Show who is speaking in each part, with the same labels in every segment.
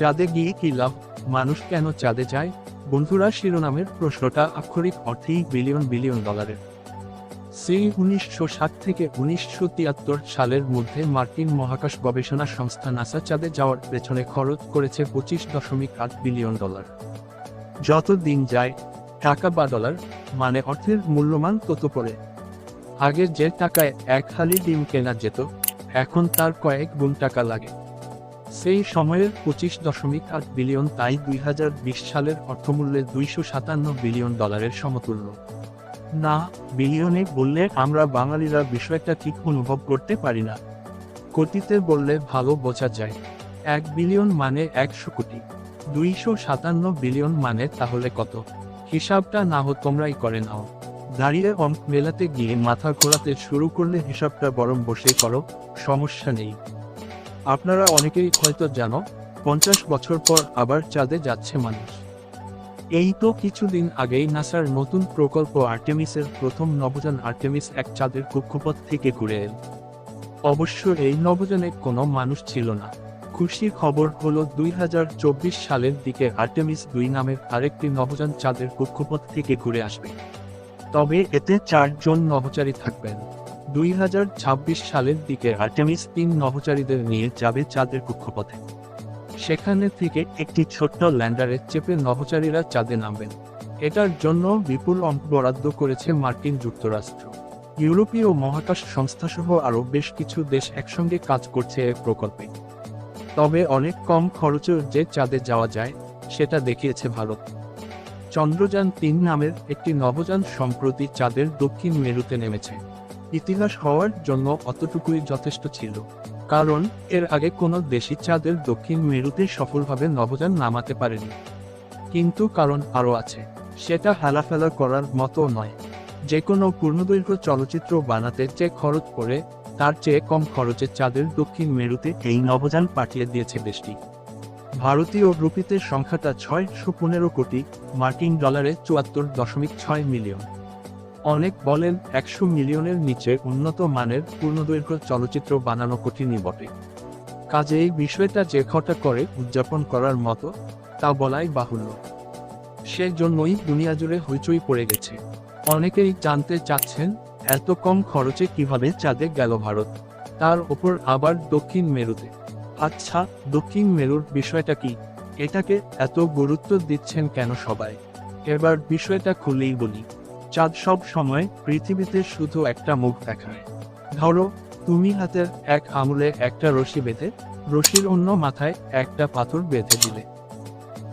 Speaker 1: চাঁদে গিয়ে কি লাভ? মানুষ কেন চাঁদে যায়? বন্ধুরা, শিরোনামের প্রশ্নটা আক্ষরিক অর্থেই বিলিয়ন বিলিয়ন ডলারের। সেই উনিশশো ষাট থেকে উনিশশো তিয়াত্তর সালের মধ্যে মার্কিন মহাকাশ গবেষণা সংস্থা নাসা চাঁদে যাওয়ার পেছনে খরচ করেছে পঁচিশ দশমিক আট বিলিয়ন ডলার। যত দিন যায়, টাকা বা ডলার মানে অর্থের মূল্যমান তত পড়ে। আগে যে টাকায় এক হালি ডিম কেনা যেত, এখন তার কয়েক গুণ টাকা লাগে। সেই সময়ের পঁচিশ দশমিক আট বিলিয়ন, তাই দুই হাজার বিশ সালের অর্থমূল্যে দুইশো সাতান্ন বিলিয়ন ডলারের সমতুল্য। না, বিলিয়নে বললে আমরা বাঙালিরা বিষয়টা ঠিক অনুভব করতে পারি না। কোটিতে বললে ভালো বোঝা যায়। এক বিলিয়ন মানে একশো কোটি। দুইশো সাতান্ন বিলিয়ন মানে তাহলে কত? হিসাবটা না হোক তোমরাই করে নাও। দাঁড়িয়ে অঙ্ক মেলাতে গিয়ে মাথা ঘোরাতে শুরু করলে হিসাবটা বরং বসে করো, সমস্যা নেই। আপনারা অনেকেই হয়তো জানো, পঞ্চাশ বছর পর আবার চাঁদে যাচ্ছে মানুষ। এই তো কিছুদিন আগেই নাসার নতুন প্রকল্প আর্টেমিসের প্রথম নবযান আর্টেমিস এক চাঁদের কক্ষপথ থেকে ঘুরে এল। অবশ্য এই নবযানে কোনো মানুষ ছিল না। খুশির খবর হলো দুই হাজার চব্বিশ সালের দিকে আর্টেমিস দুই নামের আরেকটি নবযান চাঁদের কক্ষপথ থেকে ঘুরে আসবে। তবে এতে চারজন নভোচারী থাকবেন। দুই হাজার ছাব্বিশ সালের দিকে আর্টেমিস তিন নভোচারীদের নিয়ে যাবে চাঁদের কক্ষপথে। সেখানে থেকে একটি ছোট্ট ল্যান্ডারে চেপে নভোচারীরা চাঁদে নামবেন। এটার জন্য বিপুল অঙ্ক বরাদ্দ করেছে মার্কিন যুক্তরাষ্ট্র। ইউরোপীয় মহাকাশ সংস্থাসহ আরও বেশ কিছু দেশ একসঙ্গে কাজ করছে এ প্রকল্পে। তবে অনেক কম খরচে যে চাঁদে যাওয়া যায়, সেটা দেখিয়েছে ভারত। চন্দ্রযান তিন নামের একটি নবযান সম্প্রতি চাঁদের দক্ষিণ মেরুতে নেমেছে। ইতিহাস হওয়ার জন্য অতটুকুই যথেষ্ট ছিল। কারণ, এর আগে কোনো দেশই চাঁদের দক্ষিণ মেরুতে সফলভাবে নবযান নামাতে পারেনি। কিন্তু কারণ আরও আছে। সেটা হেলাফেলা করার মতো নয়। যে কোনো পূর্ণদৈর্ঘ্য চলচ্চিত্র বানাতে যে খরচ পড়ে, তার চেয়ে কম খরচে চাঁদের দক্ষিণ মেরুতে এই নবযান পাঠিয়ে দিয়েছে দেশটি। ভারতীয় রুপিতে সংখ্যাটা ছয়শো পনেরো কোটি, মার্কিন ডলারে চুয়াত্তর দশমিক ছয় মিলিয়ন। অনেক বলেন, একশো মিলিয়নের নিচে উন্নত মানের পূর্ণদৈর্ঘ্য চলচ্চিত্র বানানো কঠিনই বটে। কাজে এই বিষয়টা যে ঘটা করে উদযাপন করার মতো, তা বলাই বাহুল্য। সেজন্যই দুনিয়া জুড়ে হইচই পড়ে গেছে। অনেকেই জানতে চাচ্ছেন, এত কম খরচে কীভাবে চাঁদে গেল ভারত? তার ওপর আবার দক্ষিণ মেরুতে। আচ্ছা দক্ষিণ মেরুর বিষয়টা কি? এটাকে এত গুরুত্ব দিচ্ছেন কেন সবাই? এবার বিষয়টা খুলেই বলি। চাঁদ সব সময় পৃথিবীতে শুধু একটা মুখ দেখায়। ধরো, তুমি হাতের এক আঙুলে একটা রশি বেঁধে, রশির অন্য মাথায় একটা পাথর বেঁধে দিলে।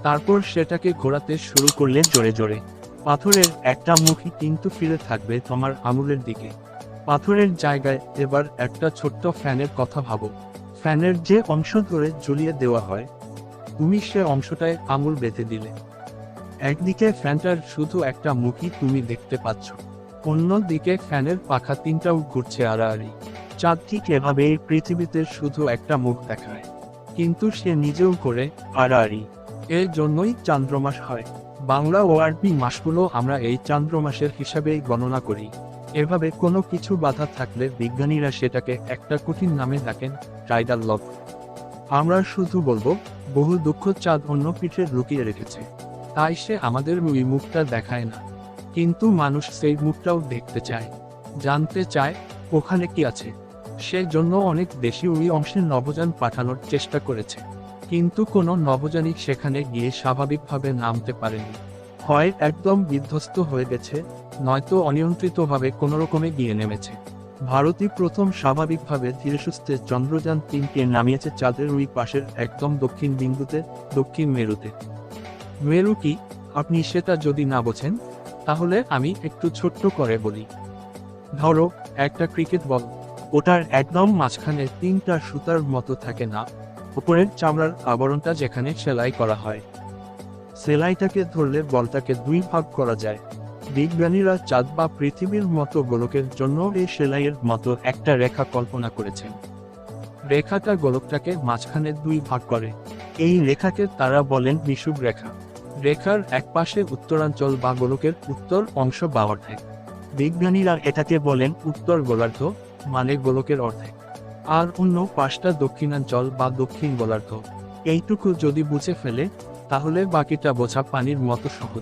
Speaker 1: তারপর সেটাকে ঘোরাতে শুরু করলে জোরে জোরে। পাথরের একটা মুখই কিন্তু ফিরে থাকবে তোমার আঙুলের দিকে। পাথরের জায়গায় এবার একটা ছোট্ট ফ্যানের কথা ভাবো। ফ্যানের যে অংশ ধরে ঝুলিয়ে দেওয়া হয়, তুমি সে অংশটায় আঙুল বেঁধে দিলে। একদিকে ফ্যানটার শুধু একটা মুখই তুমি দেখতে পাচ্ছ। অন্যদিকে ফ্যানের পাখা তিনটাও ঘুরছে আড়াআড়ি। চাঁদ ঠিক এভাবেই পৃথিবীতে শুধু একটা মুখ দেখায়। কিন্তু সে নিজেও করে আড়াআড়ি। এর জন্যই চান্দ্রমাস হয়। বাংলা ও আরবি মাসগুলো আমরা এই চান্দ্রমাসের হিসাবেই গণনা করি। এভাবে কোনো কিছু বাধা থাকলে বিজ্ঞানীরা সেটাকে একটা কঠিন নামে ডাকেন টাইডাল লক। আমরা শুধু বলব, বহু দুঃখ চাঁদ অন্য পিঠে লুকিয়ে রেখেছে। তাই সে আমাদের ওই মুখটা দেখায় না। কিন্তু মানুষ সেই মুখটাও দেখতে চায়, জানতে চায়, ওখানে কি আছে। সেজন্য অনেক দেশি ওই অংশে নবযান পাঠানোর চেষ্টা করেছে। কিন্তু কোনো নবযানী সেখানে গিয়ে স্বাভাবিকভাবে নামতে পারেনি। হয় একদম বিধ্বস্ত হয়ে গেছে, নয়তো অনিয়ন্ত্রিতভাবে কোনোরকমে গিয়ে নেমেছে। ভারতই প্রথম স্বাভাবিকভাবে ধীরে সুস্থে চন্দ্রযান তিনকে নামিয়েছে চাঁদের ওই পাশের একদম দক্ষিণ বিন্দুতে, দক্ষিণ মেরুতে। মেরু কি? আপনি সেটা যদি না বোঝেন, তাহলে আমি একটু ছোট্ট করে বলি। ধরো, একটা ক্রিকেট বল, ওটার একদম মাঝখানে তিনটা সুতার মতো থাকে না উপরের চামড়ার আবরণটা যেখানে সেলাই করা হয়। সেলাইটাকে ধরলে বলটাকে দুই ভাগ করা যায়। বিজ্ঞানীরা চাঁদ বা পৃথিবীর মতো গোলকের জন্য এই সেলাইয়ের মতো একটা রেখা কল্পনা করেছেন। রেখাটা গোলকটাকে মাঝখানে দুই ভাগ করে। এই রেখাকে তারা বলেন বিষুব রেখা রেখার একপাশে উত্তরাঞ্চল বা গোলকের উত্তর অংশ বা অর্ধেক। বিজ্ঞানীরা এটাকে বলেন উত্তর গোলার্ধ মানে গোলকের অর্ধেক। আর অন্য পাশটা দক্ষিণাঞ্চল বা দক্ষিণ গোলার্ধ। এইটুকু যদি বুঝে ফেলে তাহলে বাকিটা বোঝা পানির মতো সহজ।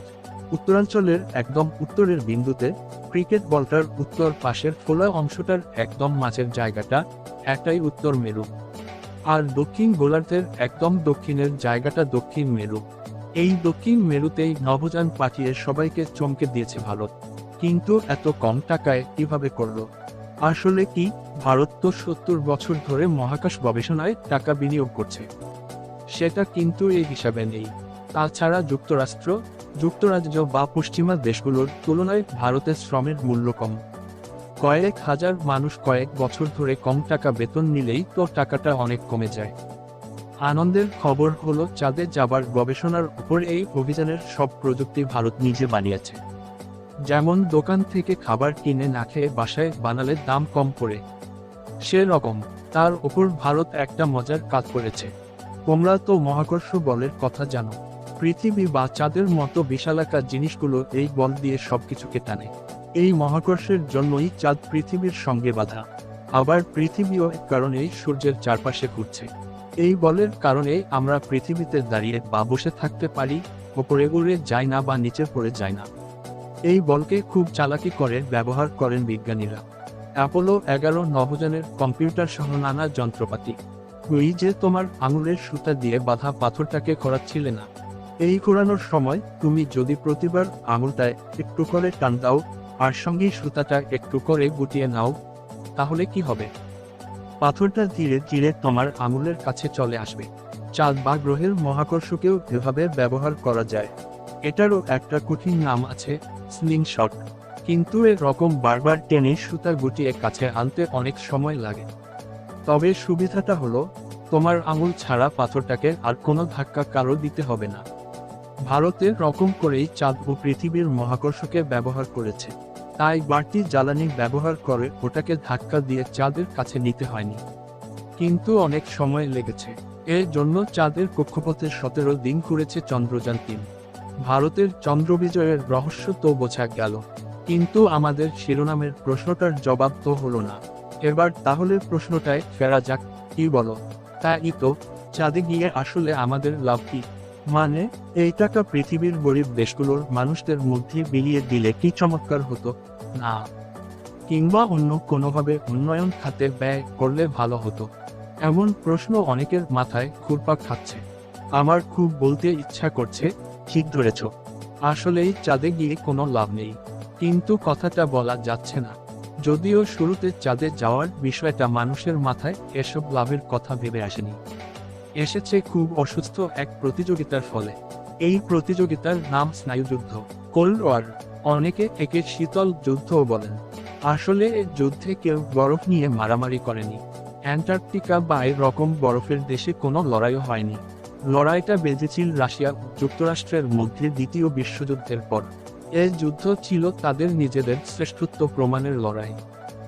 Speaker 1: উত্তরাঞ্চলের একদম উত্তরের বিন্দুতে ক্রিকেট বলটার উত্তর পাশের ফোলা অংশটার একদম মাঝের জায়গাটা একটাই উত্তর মেরু। আর দক্ষিণ গোলার্ধের একদম দক্ষিণের জায়গাটা দক্ষিণ মেরু। এই দক্ষিণ মেরুতেই নভোযান পাঠিয়ে সবাইকে চমকে দিয়েছে ভারত। কিন্তু এত কম টাকায় কীভাবে করল? আসলে কি? ভারত তো সত্তর বছর ধরে মহাকাশ গবেষণায় টাকা বিনিয়োগ করছে। সেটা কিন্তু এই হিসাবে নেই। তাছাড়া যুক্তরাষ্ট্র, যুক্তরাজ্য বা পশ্চিমা দেশগুলোর তুলনায় ভারতের শ্রমের মূল্য কম। কয়েক হাজার মানুষ কয়েক বছর ধরে কম টাকা বেতন নিলেই তো টাকাটা অনেক কমে যায়। আনন্দের খবর হলো, চাঁদে যাবার গবেষণার উপর এই অভিযানের সব প্রযুক্তি ভারত নিজে বানিয়েছে। যেমন, দোকান থেকে খাবার কিনে না খেয়ে বাসায় বানালে দাম কম পড়ে। সেরকম তার উপর ভারত একটা মজার কাজ করেছে। তোমরা তো মহাকর্ষ বলের কথা জানো, পৃথিবী বা চাঁদের মতো বিশালাকার জিনিসগুলো এই বল দিয়ে সবকিছুকে টানে এই মহাকর্ষের জন্যই চাঁদ পৃথিবীর সঙ্গে বাধা। আবার পৃথিবীও কারণেই সূর্যের চারপাশে ঘুরছে। এই বলের কারণে আমরা পৃথিবীতে দাঁড়িয়ে বা বসে থাকতে পারি, ওপরে উড়ে যায় না বা নিচে পড়ে যায় না। এই বলকে খুব চালাকি করে ব্যবহার করেন বিজ্ঞানীরা। অ্যাপোলো এগারো নভোযানের কম্পিউটার সহ নানা যন্ত্রপাতি। তুই যে তোমার আঙুলের সুতা দিয়ে বাঁধা পাথরটাকে খোরাচ্ছিলে না। এই ঘোরানোর সময় তুমি যদি প্রতিবার আঙুলটায় একটু করে টান দাও, আর সঙ্গে সুতাটা একটু করে গুটিয়ে নাও, তাহলে কি হবে? পাথরটা ধীরে ধীরে তোমার আঙুলের কাছে চলে আসবে। চাঁদ বা গ্রহের মহাকর্ষকেও এভাবে ব্যবহার করা যায়। এটারও একটা কঠিন নাম আছে স্লিং শট কিন্তু এরকম বারবার টেনে সুতা গুটিয়ে কাছে আনতে অনেক সময় লাগে। তবে সুবিধাটা হলো, তোমার আঙুল ছাড়া পাথরটাকে আর কোনো ধাক্কা কারও দিতে হবে না। ভারতের রকম করেই চাঁদ ও পৃথিবীর মহাকর্ষকে ব্যবহার করেছে। তাই বাড়তি জ্বালানি ব্যবহার করে ওটাকে ধাক্কা দিয়ে চাঁদের কাছে নিতে হয়নি। কিন্তু অনেক সময় লেগেছে। এর জন্য চাঁদের কক্ষপথে সতেরো দিন ঘুরেছে চন্দ্রযান তিন। ভারতের চন্দ্রবিজয়ের রহস্য তো বোঝা গেল। কিন্তু আমাদের শিরোনামের প্রশ্নটার জবাব তো হলো না। এবার তাহলে প্রশ্নটায় ফেরা যাক, কি বলো? তাই তো, চাঁদে গিয়ে আসলে আমাদের লাভ কি? মানে এই টাকা পৃথিবীর গরিব দেশগুলোর মানুষদের মধ্যে বিলিয়ে দিলে কি চমৎকার হতো? না। কিংবা অন্য কোনোভাবে উন্নয়ন খাতে ব্যয় করলে ভালো হতো? এমন প্রশ্ন অনেকের মাথায় ঘুরপাক খাচ্ছে। আমার খুব বলতে ইচ্ছা করছে, ঠিক ধরেছ। আসলেই চাঁদে গিয়ে কোনো লাভ নেই। কিন্তু কথাটা বলা যাচ্ছে না। যদিও শুরুতে চাঁদে যাওয়ার বিষয়টা মানুষের মাথায় এসব লাভের কথা ভেবে আসেনি। এসেছে খুব অসুস্থ এক প্রতিযোগিতার ফলে। এই প্রতিযোগিতার নাম স্নায়ুযুদ্ধ। Cold war. অনেকে একে শীতল যুদ্ধও বলেন। আসলে এই যুদ্ধে কেউ বরফ নিয়ে মারামারি করেনি। অ্যান্টার্কটিকা বা রকম বরফের দেশে কোনো লড়াইও হয়নি। লড়াইটা বেঁধেছিল রাশিয়া যুক্তরাষ্ট্রের মধ্যে দ্বিতীয় বিশ্বযুদ্ধের পর। এই যুদ্ধ ছিল তাদের নিজেদের শ্রেষ্ঠত্ব প্রমাণের লড়াই।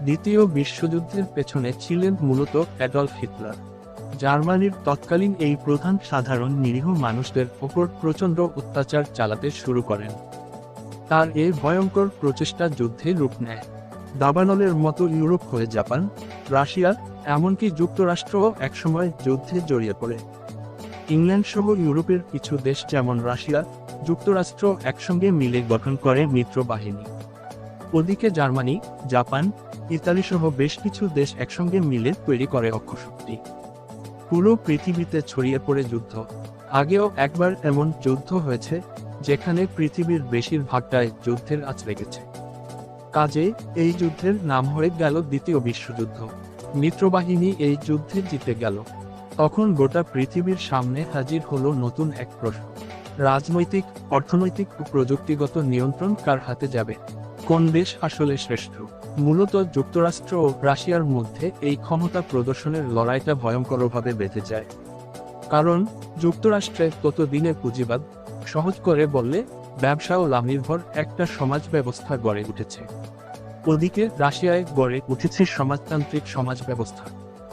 Speaker 1: দ্বিতীয় বিশ্বযুদ্ধের পেছনে ছিলেন মূলত অ্যাডলফ হিটলার। জার্মানির তৎকালীন এই প্রধান সাধারণ নিরীহ মানুষদের ওপর প্রচণ্ড অত্যাচার চালাতে শুরু করেন। তার এই ভয়ঙ্কর প্রচেষ্টা যুদ্ধে রূপ নেয়। দাবানলের মতো ইউরোপ হয়ে জাপান, রাশিয়া, এমনকি যুক্তরাষ্ট্রও একসময় যুদ্ধে জড়িয়ে পড়ে। ইংল্যান্ড সহ ইউরোপের কিছু দেশ যেমন রাশিয়া, যুক্তরাষ্ট্র একসঙ্গে মিলে গঠন করে মিত্র বাহিনী ওদিকে জার্মানি, জাপান, ইতালি সহ বেশ কিছু দেশ একসঙ্গে মিলে তৈরি করে অক্ষশক্তি। পুরো পৃথিবীতে ছড়িয়ে পড়ে যুদ্ধ। আগেও একবার এমন যুদ্ধ হয়েছে, যেখানে পৃথিবীর বেশিরভাগটায় যুদ্ধের আঁচ লেগেছে। কাজে, এই যুদ্ধের নাম হয়ে গেল দ্বিতীয় বিশ্বযুদ্ধ। মিত্রবাহিনী এই যুদ্ধে জিতে গেল। তখন গোটা পৃথিবীর সামনে হাজির হলো নতুন এক প্রশ্ন। রাজনৈতিক, অর্থনৈতিক ও প্রযুক্তিগত নিয়ন্ত্রণ কার হাতে যাবে? কোন দেশ আসলে শ্রেষ্ঠ? মূলত যুক্তরাষ্ট্র ও রাশিয়ার মধ্যে এই ক্ষমতা প্রদর্শনের লড়াইটা ভয়ঙ্করভাবে বেঁধে যায়। কারণ, যুক্তরাষ্ট্রে ততদিনে পুঁজিবাদ, সহজ করে বললে, ব্যবসা ও লাভ নির্ভর একটা সমাজ ব্যবস্থা গড়ে উঠেছে। ওদিকে রাশিয়ায় গড়ে উঠেছে সমাজতান্ত্রিক সমাজ ব্যবস্থা।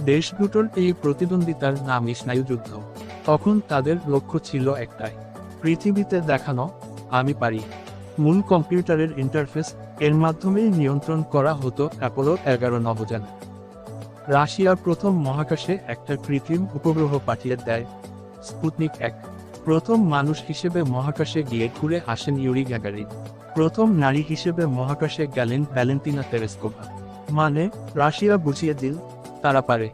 Speaker 1: দেশ দুটোর এই প্রতিদ্বন্দ্বিতার নামই স্নায়ুযুদ্ধ তখন তাদের লক্ষ্য ছিল একটাই, পৃথিবীতে দেখানো, আমি পারি। মূল কম্পিউটারের ইন্টারফেস এর মাধ্যমেই নিয়ন্ত্রণ করা হতো অ্যাপোলো এগারো নভোযান রাশিয়া প্রথম মহাকাশে একটা কৃত্রিম উপগ্রহ পাঠিয়ে দেয় স্পুটনিক এক। প্রথম মানুষ হিসেবে মহাকাশে গিয়ে ঘুরে আসেন ইউরি গ্যাগারিন। প্রথম নারী হিসেবে মহাকাশে গেলেন ভ্যালেন্টিনা তেরেস্কোভা। মানে রাশিয়া বুঝিয়ে দিল, তারা পারে।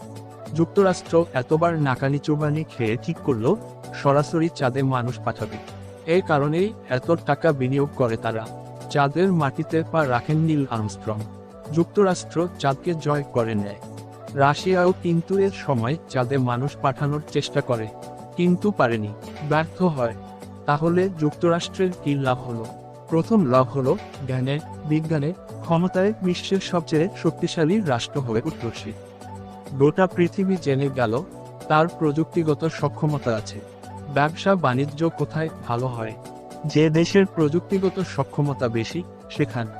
Speaker 1: যুক্তরাষ্ট্র এতবার নাকানি চুবানি খেয়ে ঠিক করল, সরাসরি চাঁদে মানুষ পাঠাবে। এই কারণেই এত টাকা বিনিয়োগ করে তারা। চাঁদের মাটিতে পা রাখেন নীল আর্মস্ট্রং। যুক্তরাষ্ট্র চাঁদকে জয় করে নেয়। রাশিয়াও কিন্তু এর সময় চাঁদে মানুষ পাঠানোর চেষ্টা করে, কিন্তু পারেনি, ব্যর্থ হয়। তাহলে যুক্তরাষ্ট্রের কি লাভ হলো? প্রথম লাভ হলো জ্ঞানে, বিজ্ঞানে, ক্ষমতায় বিশ্বের সবচেয়ে শক্তিশালী রাষ্ট্র হয়ে উঠলসী গোটা পৃথিবী জেনে গেল, তার প্রযুক্তিগত সক্ষমতা আছে। ব্যবসা বাণিজ্য কোথায় ভালো হয়? যে দেশের প্রযুক্তিগত সক্ষমতা বেশি, সেখানে।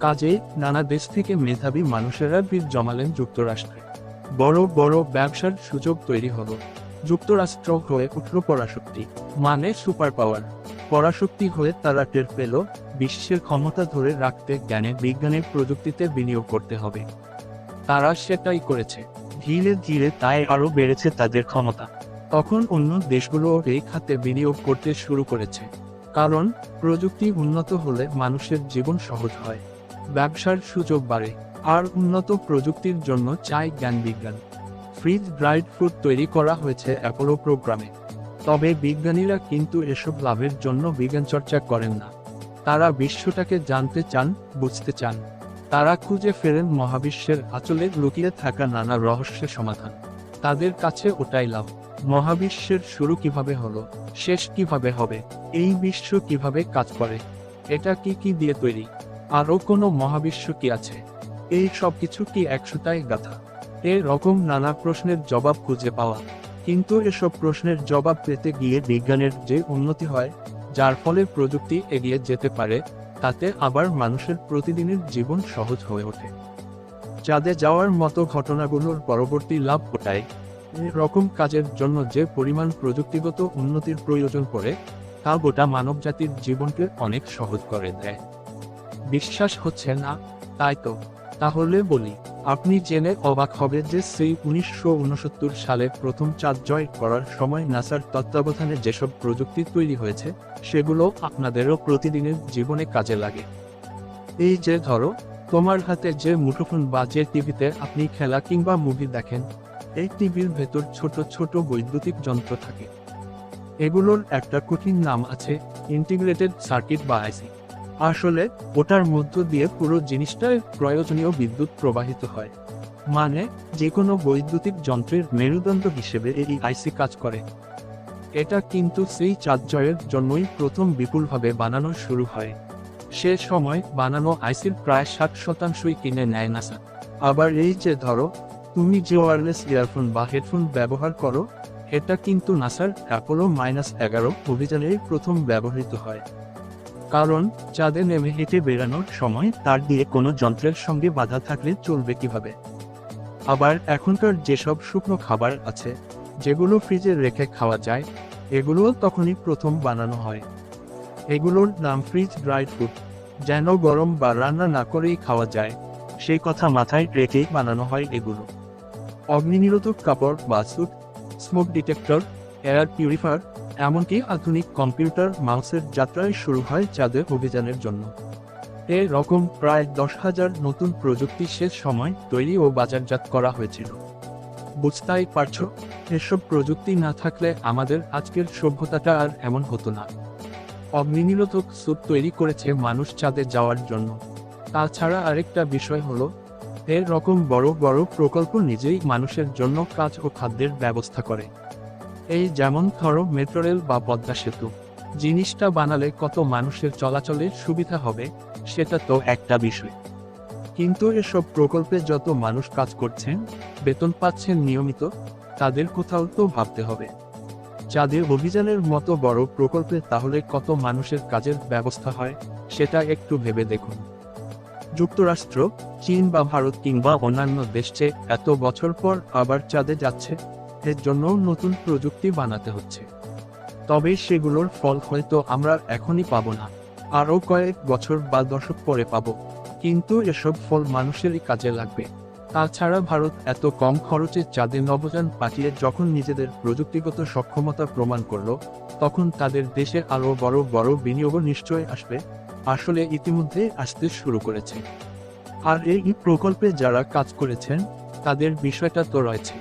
Speaker 1: কাজে নানা দেশ থেকে মেধাবী মানুষেরা বীর জমালেন যুক্তরাষ্ট্রে। বড় বড় ব্যবসার সুযোগ তৈরি হলো। যুক্তরাষ্ট্র হয়ে উঠল পরাশক্তি মানে সুপার পাওয়ার। পরাশক্তি হয়ে তারা টের পেল, বিশ্বের ক্ষমতা ধরে রাখতে জ্ঞানে বিজ্ঞানে প্রযুক্তিতে বিনিয়োগ করতে হবে। তারা সেটাই করেছে। ধীরে ধীরে তাই আরও বেড়েছে তাদের ক্ষমতা। তখন অন্য দেশগুলো এই খাতে বিনিয়োগ করতে শুরু করেছে। কারণ, প্রযুক্তি উন্নত হলে মানুষের জীবন সহজ হয়। ব্যবসার সুযোগ বাড়ে, আর উন্নত প্রযুক্তির জন্য চাই জ্ঞান বিজ্ঞান। ফ্রিজ ড্রাইড ফ্রুট তৈরি করা হয়েছে অ্যাপোলো প্রোগ্রামে। তবে বিজ্ঞানীরা কিন্তু এসব লাভের জন্য বিজ্ঞান চর্চা করেন না। তারা বিশ্বটাকে জানতে চান, বুঝতে চান। তারা খুঁজে ফেরেন মহাবিশ্বের আচলে লুকিয়ে থাকা নানা রহস্যের সমাধান। তাদের কাছে ওটাই লাভ। মহাবিশ্বের শুরু কীভাবে হলো, শেষ কীভাবে হবে, এই বিশ্ব কীভাবে কাজ করে, এটা কি কি দিয়ে তৈরি, আরও কোনো মহাবিশ্ব কি আছে, এই সব কিছু কি একশোটাই গাথা, এ রকম নানা প্রশ্নের জবাব খুঁজে পাওয়া, কিন্তু এসব প্রশ্নের জবাব পেতে গিয়ে বিজ্ঞানের যে উন্নতি হয়, যার ফলে প্রযুক্তি এগিয়ে যেতে পারে, তাতে আবার মানুষের প্রতিদিনের জীবন সহজ হয়ে ওঠে। চাঁদে যাওয়ার মতো ঘটনাগুলোর পরবর্তী লাভ ওটাই রকম কাজের জন্য যে পরিমাণ প্রযুক্তিগত উন্নতির প্রয়োজন পড়ে, তা গোটা মানবজাতির জীবনকে অনেক সহজ করে দেয়। বিশ্বাস হচ্ছে না, তাই তো। তাহলে বলি, আপনি জেনে অবাক হবে যে সেই উনিশশো সালে প্রথম চাঁদ জয় করার সময় নাসার তত্ত্বাবধানে যেসব প্রযুক্তি তৈরি হয়েছে, সেগুলো আপনাদেরও প্রতিদিনের জীবনে কাজে লাগে। এই যে ধরো, তোমার হাতে যে মুঠোফোন বা যে টিভিতে আপনি খেলা কিংবা মুভি দেখেন এই টিভির ভেতর ছোট ছোট বৈদ্যুতিক যন্ত্র থাকে। এগুলোর একটা কঠিন নাম আছে, ইন্টিগ্রেটেড সার্কিট বা আইসি। আসলে, ওটার মধ্য দিয়ে পুরো জিনিসটার প্রয়োজনীয় বিদ্যুৎ প্রবাহিত হয়। মানে যে কোনো বৈদ্যুতিক যন্ত্রের মেরুদণ্ড হিসেবে এই আইসি কাজ করে। এটা কিন্তু সেই চাঁদ জয়ের জন্যই প্রথম বিপুলভাবে বানানো শুরু হয়। সে সময় বানানো আইসির প্রায় ষাট শতাংশই কিনে নেয় নাসা। আবার এই যে ধরো তুমি যে ওয়ারলেস ইয়ারফোন বা হেডফোন ব্যবহার করো, এটা কিন্তু নাসার অ্যাপোলো মাইনাস এগারো অভিযানেই প্রথম ব্যবহৃত হয়। কারণ চাঁদে নেমে হেঁটে বেরানোর সময় তার দিয়ে কোনো যন্ত্রের সঙ্গে বাধা থাকলে চলবে কীভাবে? আবার এখনকার যেসব শুকনো খাবার আছে, যেগুলো ফ্রিজে রেখে খাওয়া যায়, এগুলোও তখনই প্রথম বানানো হয়। এগুলোর নাম ফ্রিজ ড্রাইড ফুড যেন গরম বা রান্না না করেই খাওয়া যায়, সেই কথা মাথায় রেখেই বানানো হয় এগুলো। অগ্নিনিরোধক কাপড় বা suit smoke detector air purifier এমনকি আধুনিক কম্পিউটার মাউসের যাত্রায় শুরু হয় চাঁদের অভিযানের জন্য। এ রকম প্রায় দশ হাজার নতুন প্রযুক্তি শেষ সময় তৈরি ও বাজারজাত করা হয়েছিল। বুঝতেই পারছ, এসব প্রযুক্তি না থাকলে আমাদের আজকের সভ্যতাটা আর এমন হতো না। অগ্নিনিরোধক স্যুট তৈরি করেছে মানুষ চাঁদে যাওয়ার জন্য। তাছাড়া আরেকটা বিষয় হলো এর রকম বড় বড় প্রকল্প নিজেই মানুষের জন্য কাজ ও খাদ্যের ব্যবস্থা করে। এই যেমন ধরো মেট্রো রেল বা পদ্মা সেতু। জিনিসটা বানালে কত মানুষের চলাচলের সুবিধা হবে, সেটা তো একটা বিষয়। কিন্তু এসব প্রকল্পে যত মানুষ কাজ করছেন, বেতন পাচ্ছেন নিয়মিত, তাদের কোথাও তো ভাবতে হবে। চাঁদের অভিযানের মতো বড় প্রকল্পে তাহলে কত মানুষের কাজের ব্যবস্থা হয়, সেটা একটু ভেবে দেখুন। যুক্তরাষ্ট্র, চীন বা ভারত কিংবা অন্যান্য দেশে এত বছর পর আবার চাঁদে যাচ্ছে, এর জন্য নতুন প্রযুক্তি বানাতে হচ্ছে। তবে সেগুলোর ফল হয়তো আমরা এখনই পাবো না, আরও কয়েক বছর বা দশক পরে পাবো, কিন্তু এসব ফল মানুষেরই কাজে লাগবে। তাছাড়া ভারত এত কম খরচে চাঁদে নবযান পাঠিয়ে যখন নিজেদের প্রযুক্তিগত সক্ষমতা প্রমাণ করল, তখন তাদের দেশে আরও বড় বড় বিনিয়োগও নিশ্চয় আসবে। আসলে ইতিমধ্যে আসতে শুরু করেছে। আর এই প্রকল্পে যারা কাজ করেছেন, তাদের বিষয়টা তো রয়েছে।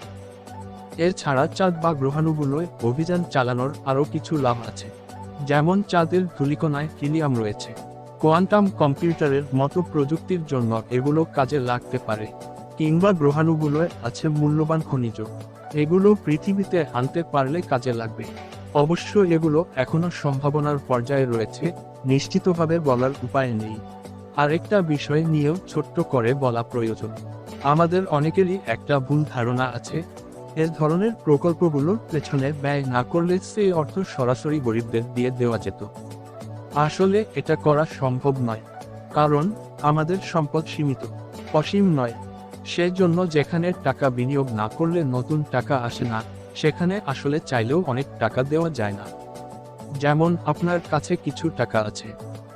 Speaker 1: এছাড়া চাঁদ বা গ্রহাণুগুলোয় অভিযান চালানোর আরও কিছু লাভ আছে। যেমন চাঁদের ধূলিকণায় হিলিয়াম রয়েছে। কোয়ান্টাম কম্পিউটারের মতো প্রযুক্তির জন্য এগুলো কাজে লাগতে পারে। কিংবা গ্রহাণুগুলোয় আছে মূল্যবান খনিজ। এগুলো পৃথিবীতে আনতে পারলে কাজে লাগবে। অবশ্য এগুলো এখনও সম্ভাবনার পর্যায়ে রয়েছে, নিশ্চিতভাবে বলার উপায় নেই। আরেকটা বিষয় নিয়েও ছোট্ট করে বলা প্রয়োজন। আমাদের অনেকেরই একটা ভুল ধারণা আছে। এ ধরনের প্রকল্পগুলোর পেছনে ব্যয় না করলে সেই অর্থ সরাসরি গরিবদের দিয়ে দেওয়া যেত। আসলে এটা করা সম্ভব নয়, কারণ আমাদের সম্পদ সীমিত, অসীম নয়। সেজন্য যেখানে টাকা বিনিয়োগ না করলে নতুন টাকা আসে না। সেখানে আসলে চাইলেও অনেক টাকা দেওয়া যায় না। যেমন, আপনার কাছে কিছু টাকা আছে।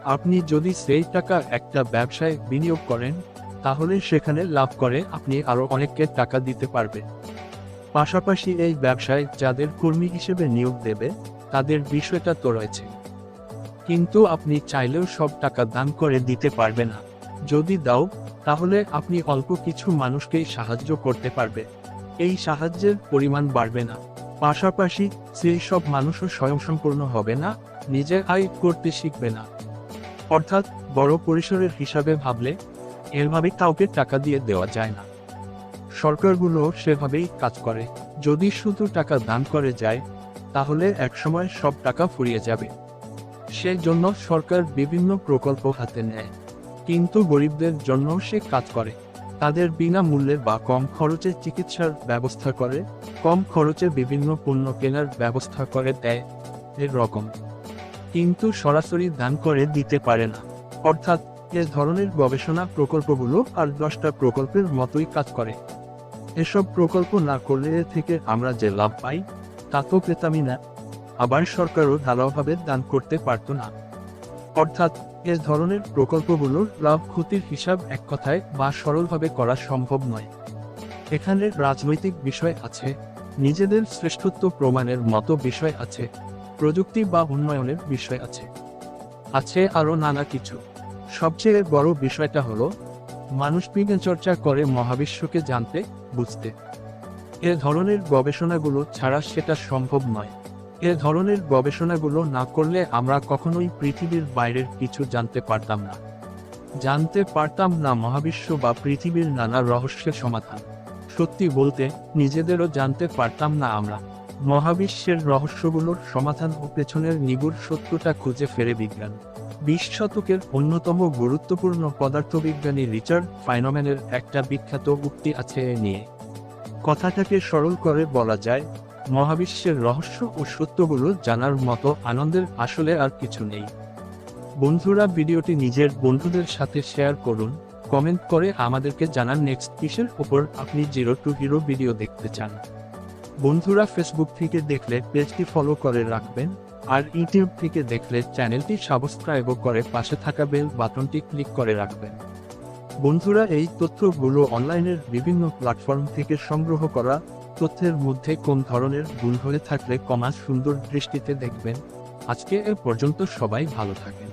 Speaker 1: আপনি যদি সেই টাকা একটা ব্যবসায় বিনিয়োগ করেন, তাহলে সেখানে লাভ করে আপনি আরও অনেককে টাকা দিতে পারবে। পাশাপাশি এই ব্যবসায় যাদের কর্মী হিসেবে নিয়োগ দেবে, তাদের বিষয়টা তো রয়েছে। কিন্তু আপনি চাইলেও সব টাকা দান করে দিতে পারবে না। যদি দাও, তাহলে আপনি অল্প কিছু মানুষকেই সাহায্য করতে পারবে। এই সাহায্যের পরিমাণ বাড়বে না। পাশাপাশি সেই সব মানুষও স্বয়ংসম্পূর্ণ হবে না, নিজে আয় করতে শিখবে না। অর্থাৎ বড় পরিসরের হিসাবে ভাবলে এভাবে কাউকে টাকা দিয়ে দেওয়া যায় না। সরকারগুলো সেভাবেই কাজ করে। যদি শুধু টাকা দান করে যায়, তাহলে একসময় সব টাকা ফুরিয়ে যাবে। সেই জন্য সরকার বিভিন্ন প্রকল্প হাতে নেয়। কিন্তু গরিবদের জন্য সে কাজ করে। তাদের বিনামূল্যে বা কম খরচে চিকিৎসার ব্যবস্থা করে, কম খরচে বিভিন্ন পণ্য কেনার ব্যবস্থা করে দেয় এরকম কিন্তু সরাসরি দান করে দিতে পারে না। অর্থাৎ, এ ধরনের গবেষণা প্রকল্পগুলো আর দশটা প্রকল্পের মতোই কাজ করে। এসব প্রকল্প না করলে থেকে আমরা যে লাভ পাই, তা তো পেতামই না। আবার সরকারও ঢালাওভাবে দান করতে পারত না। অর্থাৎ এ ধরনের প্রকল্পগুলোর লাভ ক্ষতির হিসাব এক কথায় বা সরলভাবে করা সম্ভব নয়। এখানে রাজনৈতিক বিষয় আছে, নিজেদের শ্রেষ্ঠত্ব প্রমাণের মতো বিষয় আছে, প্রযুক্তি বা উন্নয়নের বিষয় আছে। আছে আরও নানা কিছু। সবচেয়ে বড় বিষয়টা হলো, মানুষ বিজ্ঞান চর্চা করে মহাবিশ্বকে জানতে, বুঝতে। এ ধরনের গবেষণাগুলো ছাড়া সেটা সম্ভব নয়। এ ধরনের গবেষণাগুলো না করলে আমরা কখনোই পৃথিবীর বাইরের কিছু জানতে পারতাম না। জানতে পারতাম না মহাবিশ্ব বা পৃথিবীর নানা রহস্যের সমাধান। সত্যি বলতে, নিজেদেরও জানতে পারতাম না আমরা। মহাবিশ্বের রহস্যগুলোর সমাধান ও পেছনের নিগুড় সত্যটা খুঁজে ফেরে বিজ্ঞান। বিশ শতকের অন্যতম গুরুত্বপূর্ণ পদার্থবিজ্ঞানী রিচার্ড ফাইনোম্যানের একটা বিখ্যাত উক্তি আছে এ নিয়ে। কথাটাকে সরল করে বলা যায় মহাবিশ্বের রহস্য ও সত্যগুলো জানার মতো আনন্দের আসলে আর কিছু নেই। বন্ধুরা, ভিডিওটি নিজের বন্ধুদের সাথে শেয়ার করুন, কমেন্ট করে আমাদেরকে জানান নেক্সট কিসের ওপর আপনি জিরো টু হিরো ভিডিও দেখতে চান। বন্ধুরা ফেসবুক থেকে দেখলে পেজটি ফলো করে রাখবেন, আর ইউটিউব থেকে দেখলে চ্যানেলটি সাবস্ক্রাইব করে পাশে থাকা বেল বাটনটি ক্লিক করে রাখবেন। বন্ধুরা, এই তথ্যগুলো অনলাইনের বিভিন্ন প্ল্যাটফর্ম থেকে সংগ্রহ করা তথ্যের মধ্যে কোন ধরনের গুণ হয়ে থাকলে কমা সুন্দর দৃষ্টিতে দেখবেন। আজকে এ পর্যন্ত সবাই ভালো থাকেন।